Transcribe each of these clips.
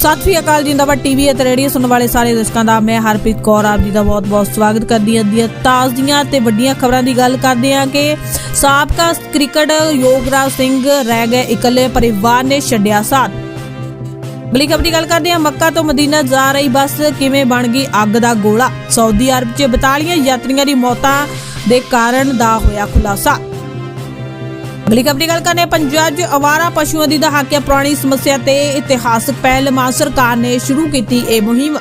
ਸਤਿ ਸ੍ਰੀ ਅਕਾਲ ਜਿੰਦਾਬਾਦ ਟੀਵੀ ਅਤੇ ਰੇਡੀਓ ਸੁਣਨ ਵਾਲੇ ਸਾਰੇ ਦਰਸ਼ਕਾਂ ਦਾ। ਮੈਂ ਹਰਪ੍ਰੀਤ ਕੌਰ, ਆਪ ਜੀ ਦਾ ਬਹੁਤ-ਬਹੁਤ ਸਵਾਗਤ ਕਰਦੀ ਹਾਂ। ਦੀਆਂ ਤਾਜ਼ੀਆਂ ਤੇ ਵੱਡੀਆਂ ਖਬਰਾਂ ਦੀ ਗੱਲ ਕਰਦੇ ਹਾਂ ਕਿ ਸਾਬਕਾ ਕ੍ਰਿਕਟ ਯੋਗਰਾਜ ਸਿੰਘ ਰਹਿ ਗਏ, ਇਕੱਲੇ ਪਰਿਵਾਰ ਨੇ ਛੱਡਿਆ ਸਾਥ। ਅਗਲੀ ਖਬਰ ਦੀ ਗੱਲ ਕਰਦੇ ਹਾਂ, ਮੱਕਾ ਤੋਂ ਮਦੀਨਾ ਜਾ ਰਹੀ ਬੱਸ ਕਿਵੇਂ ਬਣ ਗਈ ਅੱਗ ਦਾ ਗੋਲਾ? ਸਾਊਦੀ ਅਰਬ 'ਚ 42 ਯਾਤਰੀਆਂ ਦੀ ਮੌਤਾਂ ਦੇ ਕਾਰਨ ਦਾ ਹੋਇਆ ਖੁਲਾਸਾ। ਅਗਲੀ ਗੱਲ ਕਰਨੇ ਪੰਜਾਬ 'ਚ ਅਵਾਰਾ ਪਸ਼ੂਆਂ ਦੀ ਦਹਾਕਿਆ ਪੁਰਾਣੀ ਸਮੱਸਿਆ ਤੇ ਇਤਿਹਾਸਕ ਪਹਿਲ ਮਾਨ ਸਰਕਾਰ ਨੇ ਸ਼ੁਰੂ ਕੀਤੀ ਇਹ ਮੁਹਿੰਮ।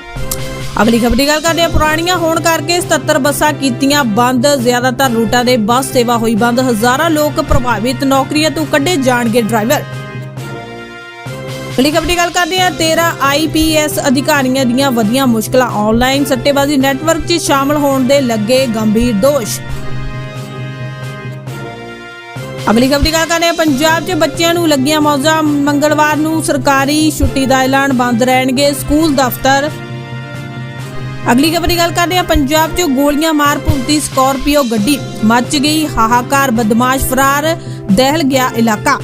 ਅਗਲੀ ਖਬਰ ਦੀ ਗੱਲ ਕਰਦੇ ਹਾਂ, ਪੁਰਾਣੀਆਂ ਹੋਣ ਕਰਕੇ 77 ਬੱਸਾਂ ਕੀਤੀਆਂ ਬੰਦ, ਜ਼ਿਆਦਾਤਰ ਰੂਟਾਂ ਦੇ ਬੱਸ ਸੇਵਾ ਹੋਈ ਬੰਦ, ਹਜ਼ਾਰਾਂ ਲੋਕ ਪ੍ਰਭਾਵਿਤ, ਨੌਕਰੀਆਂ ਤੋਂ ਕੱਢੇ ਜਾਣਗੇ ਡਰਾਈਵਰ। ਅਗਲੀ ਖਬਰ ਦੀ ਗੱਲ ਕਰਦੇ ਹਾਂ 13 ਆਈਪੀਐਸ ਅਧਿਕਾਰੀਆਂ ਦੀਆਂ ਵਧੀਆਂ ਮੁਸ਼ਕਲਾਂ। ਆਨਲਾਈਨ ਸੱਟੇਬਾਜ਼ੀ ਨੈਟਵਰਕ 'ਚ ਸ਼ਾਮਲ ਹੋਣ ਦੇ ਲੱਗੇ ਗੰਭੀਰ ਦੋਸ਼। ਅਗਲੀ ਖਬਰ ਦੀ ਗੱਲ ਕਰਦੇ ਹਾਂ। ਪੰਜਾਬ 'ਚ ਬੱਚਿਆਂ ਨੂੰ ਲੱਗੀਆਂ ਮੌਜਾਂ। ਮੰਗਲਵਾਰ ਨੂੰ ਸਰਕਾਰੀ ਛੁੱਟੀ ਦਾ ਐਲਾਨ ਬੰਦ ਰਹਿਣਗੇ ਸਕੂਲ ਦਫ਼ਤਰ। ਅਗਲੀ ਖਬਰ ਗੱਲ ਕਰਦੇ ਹਾਂ। ਪੰਜਾਬ 'ਚ ਗੋਲੀਆਂ ਮਾਰ ਭੁੰਤੀ ਸਕਾਰਪੀਓ ਗੱਡੀ। ਮੱਚ ਗਈ ਹਾਹਾਕਾਰ, ਬਦਮਾਸ਼ ਫਰਾਰ, ਦਹਿਲ ਗਿਆ ਇਲਾਕਾ।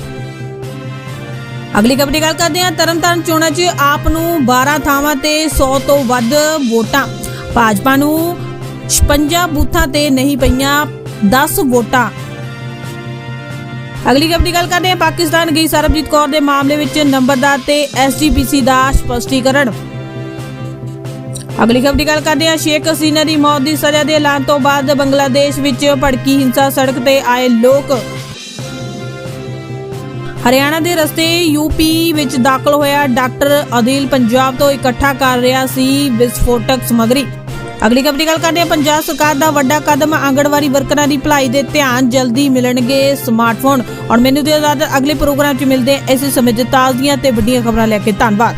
ਅਗਲੀ ਖਬਰ ਦੀ ਗੱਲ ਕਰਦੇ ਹਾਂ। ਤਰਨਤਾਰਨ ਚੋਣਾਂ 'ਚ ਆਪ ਨੂੰ 12 ਥਾਵਾਂ ਤੇ 100 ਤੋਂ ਵੱਧ ਵੋਟਾਂ। ਭਾਜਪਾ ਨੂੰ 56 ਬੂਥਾਂ ਤੇ ਨਹੀਂ ਪਈਆਂ 10 ਵੋਟਾਂ। ਅਗਲੀ ਖਬਰ ਦੀ ਗੱਲ ਕਰਦੇ ਹਾਂ। ਪਾਕਿਸਤਾਨ ਗਈ ਸਰਬਜੀਤ ਕੌਰ ਦੇ ਮਾਮਲੇ ਵਿੱਚ ਨੰਬਰਦਾਰ ਤੇ ਐਸਜੀਪੀਸੀ ਦਾ ਸਪਸ਼ਟੀਕਰਨ। ਅਗਲੀ ਖਬਰ ਦੀ ਗੱਲ ਕਰਦੇ ਹਾਂ। ਸ਼ੇਖ ਹਸੀਨਾ ਦੀ ਮੌਤ ਦੀ ਸਜ਼ਾ ਦੇ ਐਲਾਨ ਤੋਂ ਬਾਅਦ ਬੰਗਲਾਦੇਸ਼ ਵਿੱਚ ਭੜਕੀ ਹਿੰਸਾ ਸੜਕ ਤੇ ਆਏ ਲੋਕ। ਹਰਿਆਣਾ ਦੇ ਰਸਤੇ ਯੂਪੀ ਵਿੱਚ ਦਾਖਲ ਹੋਇਆ ਡਾਕਟਰ ਅਦਿਲ ਪੰਜਾਬ ਤੋਂ ਇਕੱਠਾ ਕਰ ਰਿਹਾ ਸੀ ਵਿਸਫੋਟਕ ਸਮੱਗਰੀ। ਅਗਲੀ ਖਬਰ ਦੀ ਗੱਲ ਕਰਦੇ ਹਾਂ, ਪੰਜਾਬ ਸਰਕਾਰ ਦਾ ਵੱਡਾ ਕਦਮ ਆਂਗਣਵਾੜੀ ਵਰਕਰਾਂ ਦੀ ਭਲਾਈ ਦੇ ਧਿਆਨ ਜਲਦੀ ਮਿਲਣਗੇ ਸਮਾਰਟਫੋਨ ਔਰ ਮੈਨੂੰ ਦਿਓ ਅਗਲੇ ਪ੍ਰੋਗਰਾਮ 'ਚ ਮਿਲਦੇ ਹਾਂ, ਇਸੇ ਸਮੇਂ 'ਚ ਤਾਜ਼ੀਆਂ ਤੇ ਵੱਡੀਆਂ ਖਬਰਾਂ ਲੈ ਕੇ ਧੰਨਵਾਦ।